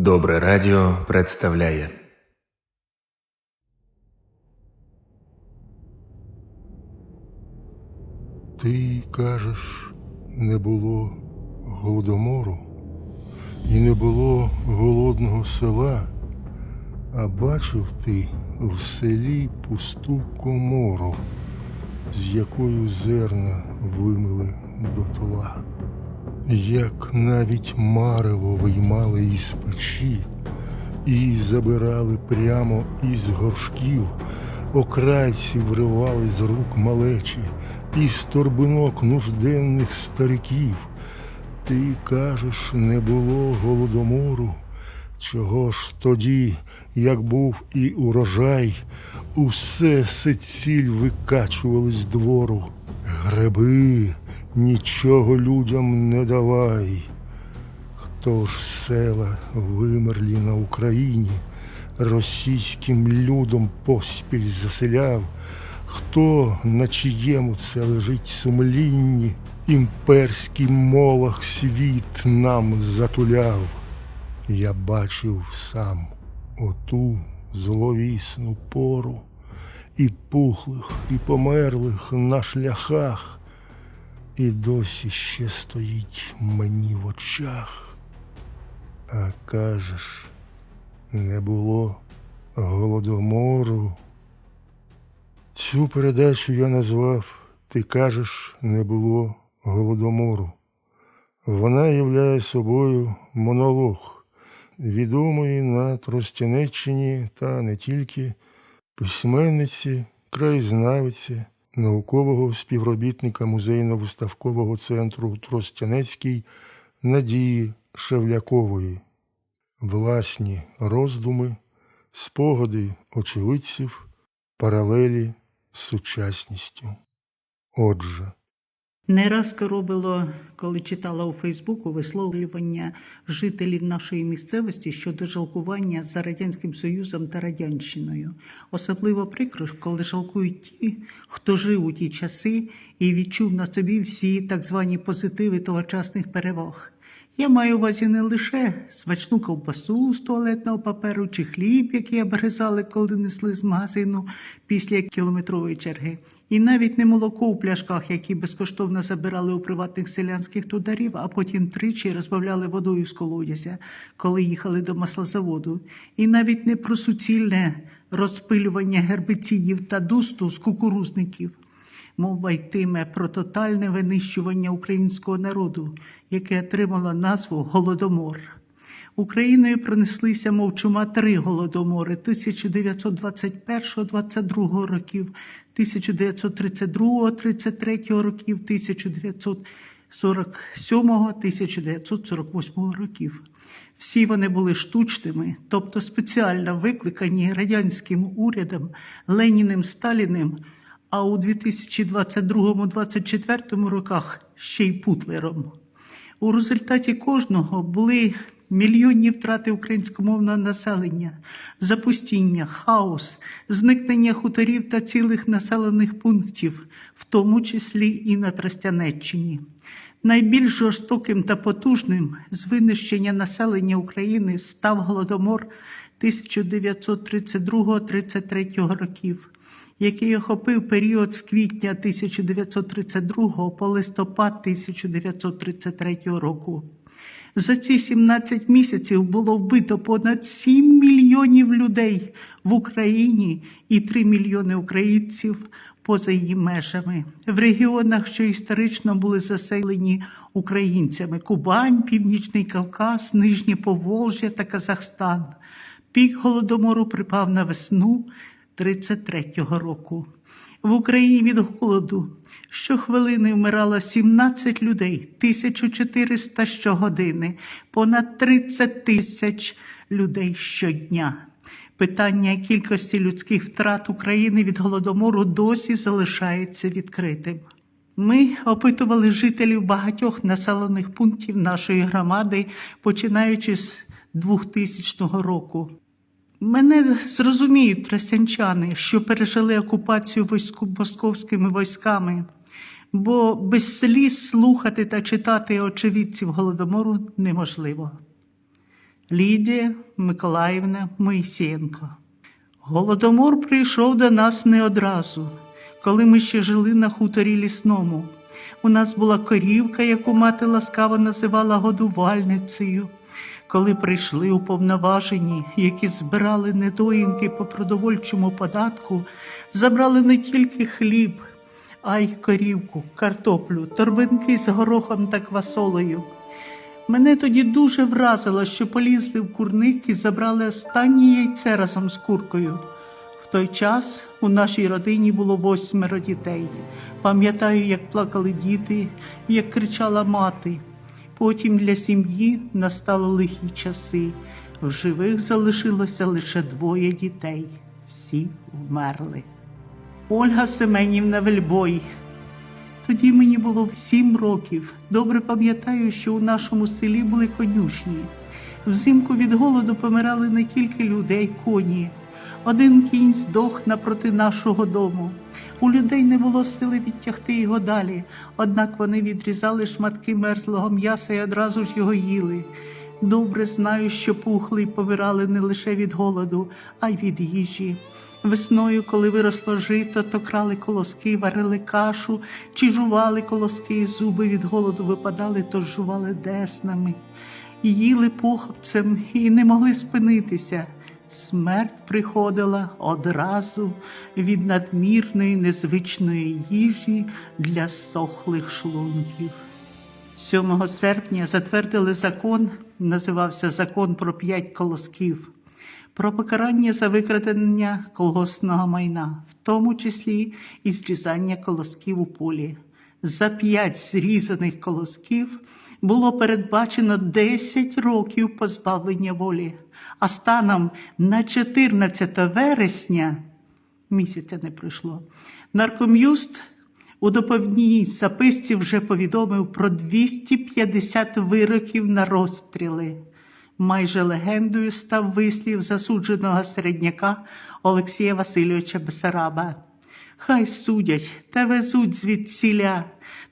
Добре радіо представляє Ти кажеш, не було голодомору, і не було голодного села, а бачив ти в селі пусту комору, з якою зерна вимили дотла. Як навіть марево виймали із печі і забирали прямо із горшків, окрайці вривали з рук малечі, із торбинок нужденних стариків. Ти кажеш, не було голодомору. Чого ж тоді, як був і урожай, усе сиціль викачували з двору. Греби, нічого людям не давай. Хто ж села вимерлі на Україні, російським людом поспіль заселяв, хто на чиєму це лежить сумлінні, імперський молох світ нам затуляв. Я бачив сам оту зловісну пору, і пухлих, і померлих на шляхах, і досі ще стоїть мені в очах. А кажеш, не було голодомору. Цю передачу я назвав Ти кажеш, не було голодомору. Вона являє собою монолог, відомої на Тростянеччині та не тільки письменниці, краєзнавиці, наукового співробітника музейно-виставкового центру Тростянецький Надії Шевлякової, власні роздуми, спогади очевидців, паралелі з сучасністю. Отже, Не раз коробило, коли читала у Фейсбуку висловлювання жителів нашої місцевості щодо жалкування за радянським союзом та радянщиною. Особливо прикро, коли жалкують ті, хто жив у ті часи і відчув на собі всі так звані позитиви тогочасних переваг. Я маю в увазі не лише смачну ковбасу з туалетного паперу чи хліб, який обгризали, коли несли з магазину після кілометрової черги, і навіть не молоко у пляшках, які безкоштовно забирали у приватних селянських тударів, а потім тричі розбавляли водою з колодязя, коли їхали до маслозаводу, і навіть не про суцільне розпилювання гербицидів та дусту з кукурузників. Мова йтиме про тотальне винищування українського народу, яке отримало назву Голодомор. Україною пронеслися мовчума три голодомори 1921-22 років, 1932-33 років, 1947-1948 років. Всі вони були штучними, тобто спеціально викликані радянським урядом Леніним Сталіним а у 2022-2024 роках ще й Путлером. У результаті кожного були мільйонні втрати українськомовного населення, запустіння, хаос, зникнення хуторів та цілих населених пунктів, в тому числі і на Тростянеччині. Найбільш жорстоким та потужним з винищення населення України став голодомор 1932-33 років який охопив період з квітня 1932 по листопад 1933 року. За ці 17 місяців було вбито понад 7 мільйонів людей в Україні і 3 мільйони українців поза її межами в регіонах, що історично були заселені українцями: Кубань, Північний Кавказ, Нижнє Поволжя та Казахстан. Пік голодомору припав на весну 33-го року. В Україні від голоду щохвилини вмирало 17 людей, 1400 щогодини, понад 30 тисяч людей щодня. Питання кількості людських втрат України від голодомору досі залишається відкритим. Ми опитували жителів багатьох населених пунктів нашої громади, починаючи з 2000 року. Мене зрозуміють тростянчани, що пережили окупацію московськими військами, бо без сліз слухати та читати очевидців голодомору неможливо. Лідія Миколаївна Моїсєнко. Голодомор прийшов до нас не одразу, коли ми ще жили на хуторі лісному. У нас була корівка, яку мати ласкаво називала годувальницею. Коли прийшли уповноважені, які збирали недоїнки по продовольчому податку, забрали не тільки хліб, а й корівку, картоплю, торбинки з горохом та квасолею. Мене тоді дуже вразило, що полізли в курник і забрали останнє яйце разом з куркою. В той час у нашій родині було восьмеро дітей. Пам'ятаю, як плакали діти, як кричала мати. Потім для сім'ї настали лихі часи. В живих залишилося лише двоє дітей. Всі вмерли. Ольга Семенівна Вельбой, тоді мені було сім років. Добре пам'ятаю, що у нашому селі були конюшні. Взимку від голоду помирали не тільки люди, а й коні. Один кінь здох напроти нашого дому. У людей не було сили відтягти його далі, однак вони відрізали шматки мерзлого м'яса і одразу ж його їли. Добре знаю, що пухли й помирали не лише від голоду, а й від їжі. Весною, коли виросло жито, то крали колоски, варили кашу чи жували колоски, зуби від голоду випадали, то жували деснами. Їли похапцем і не могли спинитися. Смерть приходила одразу від надмірної незвичної їжі для сохлих шлунків. 7 серпня затвердили закон, називався Закон про п'ять колосків, про покарання за викрадення колгоспного майна, в тому числі і зрізання колосків у полі. За п'ять зрізаних колосків було передбачено 10 років позбавлення волі, а станом на 14 вересня місяця не пройшло. Нарком'юст у доповідній записці вже повідомив про 250 вироків на розстріли. Майже легендою став вислів засудженого середняка Олексія Васильовича Бесараба. Хай судять та везуть звідсіля,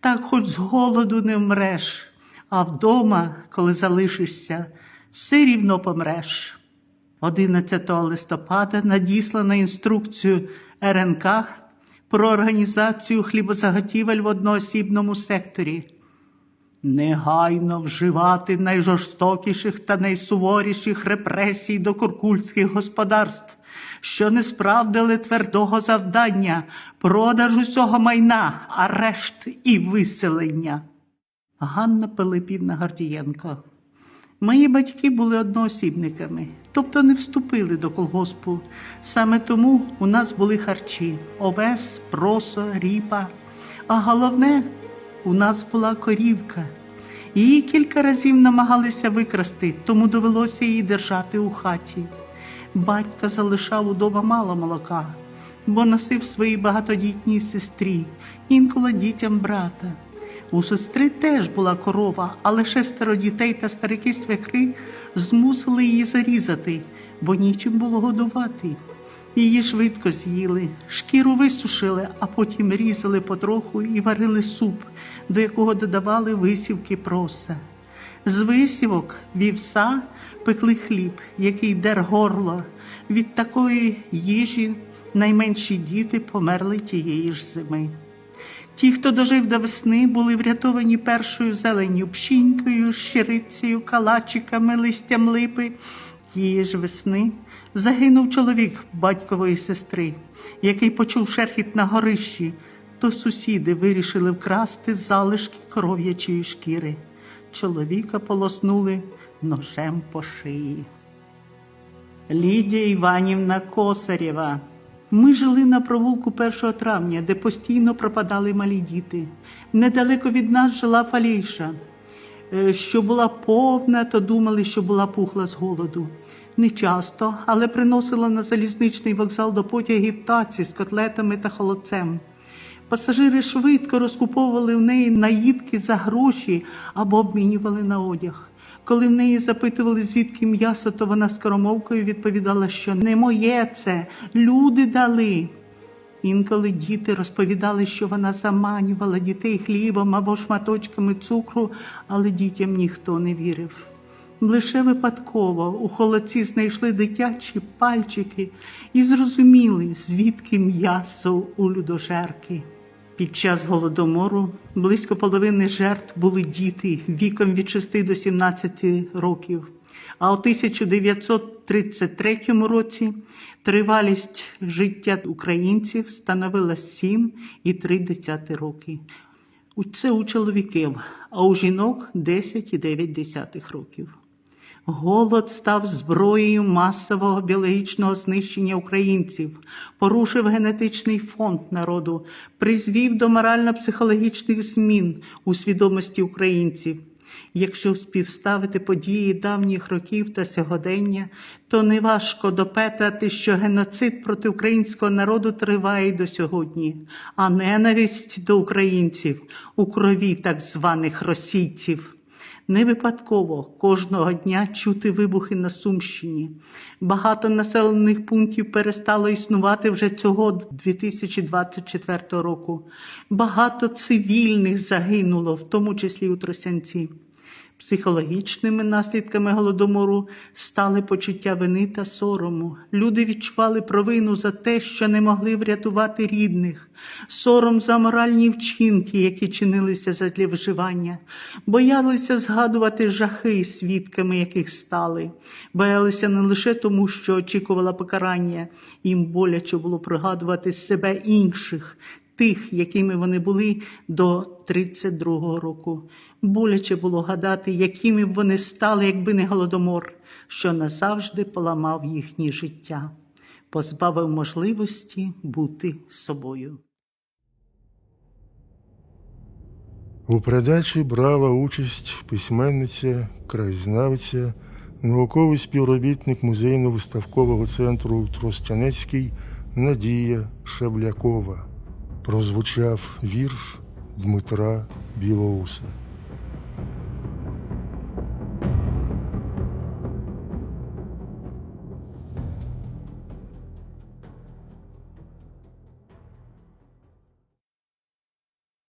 так хоч з голоду не вмреш, а вдома, коли залишишся, все рівно помреш. 11 листопада надіслана інструкцію РНК про організацію хлібозаготівель в одноосібному секторі. Негайно вживати найжорстокіших та найсуворіших репресій до куркульських господарств, що не справдили твердого завдання, продаж усього майна, арешт і виселення. Ганна Пилипівна Гордієнко. Мої батьки були одноосібниками, тобто не вступили до колгоспу. Саме тому у нас були харчі овес, просо, ріпа. А головне, у нас була корівка. Її кілька разів намагалися викрасти, тому довелося її держати у хаті. Батько залишав удома мало молока, бо носив своїй багатодітній сестрі, інколи дітям брата. У сестри теж була корова, але шестеро дітей та старики свекри змусили її зарізати, бо нічим було годувати. Її швидко з'їли, шкіру висушили, а потім різали потроху і варили суп, до якого додавали висівки проса. З висівок вівса пекли хліб, який дер горло. Від такої їжі найменші діти померли тієї ж зими. Ті, хто дожив до весни, були врятовані першою зеленню, пшінькою, щирицею, калачиками, листям липи. Тієї ж весни загинув чоловік батькової сестри, який почув шерхіт на горищі, то сусіди вирішили вкрасти залишки коров'ячої шкіри. Чоловіка полоснули ножем по шиї. Лідія Іванівна Косарєва. Ми жили на провулку 1 травня, де постійно пропадали малі діти. Недалеко від нас жила Фалійша. Е, Що була повна, то думали, що була пухла з голоду. Не часто, але приносила на залізничний вокзал до потягів таці з котлетами та холодцем. Пасажири швидко розкуповували в неї наїдки за гроші або обмінювали на одяг. Коли в неї запитували, звідки м'ясо, то вона скоромовкою відповідала, що не моє це, люди дали. Інколи діти розповідали, що вона заманювала дітей хлібом або шматочками цукру, але дітям ніхто не вірив. Лише випадково у холодці знайшли дитячі пальчики і зрозуміли, звідки м'ясо у людожерки. Під час голодомору близько половини жертв були діти віком від 6 до 17 років. А у 1933 році тривалість життя українців становила 7,3 роки. Це у чоловіків, а у жінок 10,9 років. Голод став зброєю масового біологічного знищення українців, порушив генетичний фонд народу, призвів до морально-психологічних змін у свідомості українців. Якщо співставити події давніх років та сьогодення, то неважко допетати, що геноцид проти українського народу триває до сьогодні, а ненависть до українців у крові так званих російців. Не випадково кожного дня чути вибухи на Сумщині. Багато населених пунктів перестало існувати вже цього 2024 року. Багато цивільних загинуло, в тому числі у Тросянці. Психологічними наслідками голодомору стали почуття вини та сорому. Люди відчували провину за те, що не могли врятувати рідних, сором за моральні вчинки, які чинилися задля виживання, боялися згадувати жахи, свідками яких стали, боялися не лише тому, що очікувала покарання, їм боляче було пригадувати себе інших, тих, якими вони були до 32-го року. Боляче було гадати, якими б вони стали, якби не голодомор, що назавжди поламав їхнє життя, позбавив можливості бути собою. У передачі брала участь письменниця, краєзнавиця, науковий співробітник музейно-виставкового центру Тростянецький Надія Шаблякова. Прозвучав вірш Дмитра Білоуса.